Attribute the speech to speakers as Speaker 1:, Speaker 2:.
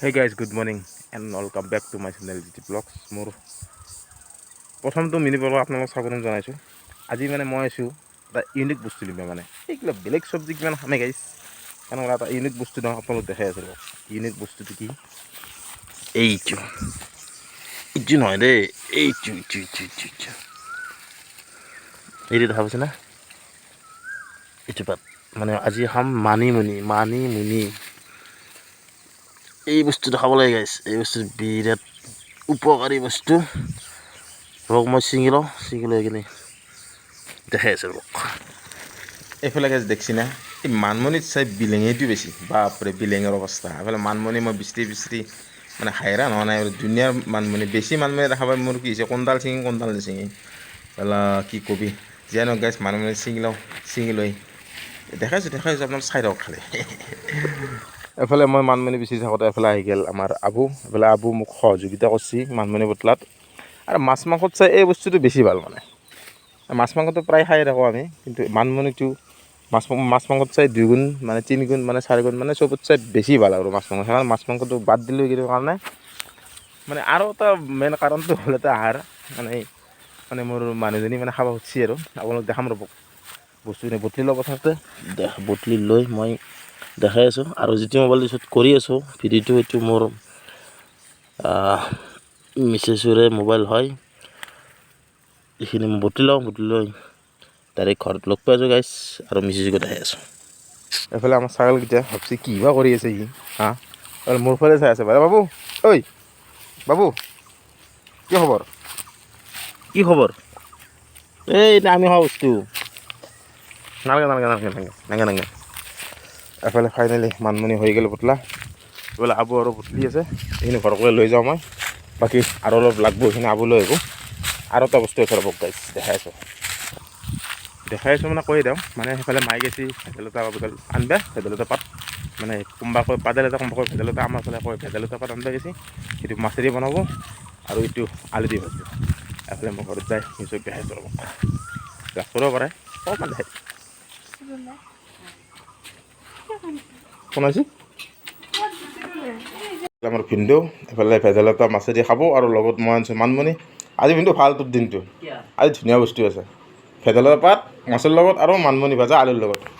Speaker 1: Hey guys good morning and welcome back to my channel G vlogs মোৰ প্ৰথমটো mini ব্লগত আপোনালোকক স্বাগতম জনাইছোঁ। আজি মানে মই আছোঁ এটা ইউনিক বস্তু দিম মানে। এই বেলেগ চব্জি কিমান খামে গাইজ কাৰণ এটা ইউনিক বস্তু দিওঁ আপোনালোক দেখাই আছে ৰ'ব। ইউনিক বস্তুটো কি? এইটো। ইটো নহয় দেই। এইটো ইটো ইটো ইটো ইটো এইটো দেখা পাইছে না এইটো পাত মানে আজি খাম মানিমুনি মানিমুনি। এই বস্তুটো খাব লাগে গাইছ এই বস্তুটো বিৰাট উপকাৰী বস্তু। ৰওক মই ছিঙি লওঁ, ছিঙি লৈ কিনে দেখাই আছোঁ ৰওক এইফালে গাইছ দেখছি না, এই মানমনিত চাই বিলাঙীটো বেছি। বাপৰে, বিলাঙীৰ অৱস্থা। এইফালে মানমনি মই বিচৰি বিচৰি মানে হাইৰাণ হোৱা নাই আৰু ধুনীয়াৰ মানমনি বেছি মানমনি দেখা পাই মোৰ কি হৈছে, কোনডাল ছিঙি, কোনডাল নিছিঙি? চালা কি কবি? যিয়ে নহওক গাইছ মানমনি ছিঙি লওঁ, ছিঙি লৈ। দেখাইছোঁ দেখাইছোঁ আপোনালোক চাই ৰওক খালি। এফালে মই মানমনি বিচাৰি থাকোঁতে এফালে আহি গ'ল আমাৰ আবু। এফালে আবু মোক সহযোগিতা কৰিছে মানমনি বটলাত। আৰু মাছ মাংসত চাই এই বস্তুটো বেছি ভাল মানে। মাছ মাংসটো প্ৰায় খাই থাকোঁ আমি কিন্তু মানমনিটো মাছ মাছ মাংসত চাই দুই গুণ মানে তিনি গুণ মানে চাৰি গুণ মানে চবত চাই বেছি ভাল আৰু মাছ মাংস। সেইকাৰণে মাছ মাংসটো বাদ দিলোঁ এইকেইটাৰ কাৰণে। মানে আৰু এটা মেইন কাৰণটো হ'ল এটা আহাৰ। মানে মানে মোৰ মানুহজনী মানে খাব খুজিছে আৰু। আপোনালোক দেখাম ৰ'ব। বস্তুখিনি বটলি লওঁ প্ৰথমতে বটলি লৈ মই দেখাই আছোঁ। আৰু যিটো মোবাইল পিছত কৰি আছোঁ ভিডিঅ'টো এইটো মোৰ মিছেছৰে মোবাইল হয়। এইখিনি মই বটলি লওঁ বটলি লৈ ডাইৰেক্ট ঘৰত লগ পাই আছোঁ গাইছ আৰু মিছেছকো দেখাই আছোঁ। এইফালে আমাৰ ছাগলকেইটা ভাবছি কি বা কৰি আছে সি হা? মোৰ ফালে চাই আছে বাৰু বাবু ঐ বাবু কি খবৰ? কি খবৰ? এই আমি খোৱা বস্তু। নালাগে নালাগে নালাগে নালাগে নালাগে নালাগে। এফালে ফাইনেলি মানমনি হৈ গ'ল পুতলা। এইফালে আবু আৰু পুতলি আছে, এইখিনি ঘৰলৈ লৈ যাওঁ মই। বাকী আৰু অলপ লাগব, এইখিনি আবু লৈ আহিব। আৰু এটা বস্তু আছে ৰ'ব গাইছ দেখাই আছোঁ। দেখাই আছোঁ মানে কৈ দিওঁ মানে সেইফালে মাই গেছি ভেদাইলতা আনবা, ভেদাইলতা পাত। মানে কোনোবা কয় পাদাইলতা কোনোবা কয় ভেদাইলতা, আমাৰ ফালে কয় ভেদাইলতা পাত আনবা গেছি সেইটো মাছেদি বনাব, আৰু এইটো আলু দি ভাজিব। এফালে মই ঘৰত যাই নিজক দেখাই আছোঁ ৰ'ব গাছৰো পাৰে, অকণমান দেখাই। শুনাইছি আমাৰ ভিনদেউ এফালে ভেদাইলতা মাছেদি খাব আৰু লগত মই আনিছোঁ মানমণি। আজি ভিনদেউ ভালো তোৰ দিনটো। আজি ধুনীয়া বস্তু আছে। ভেদাইলতা পাত মাছৰ লগত আৰু মানমণি ভাজা আলুৰ লগত।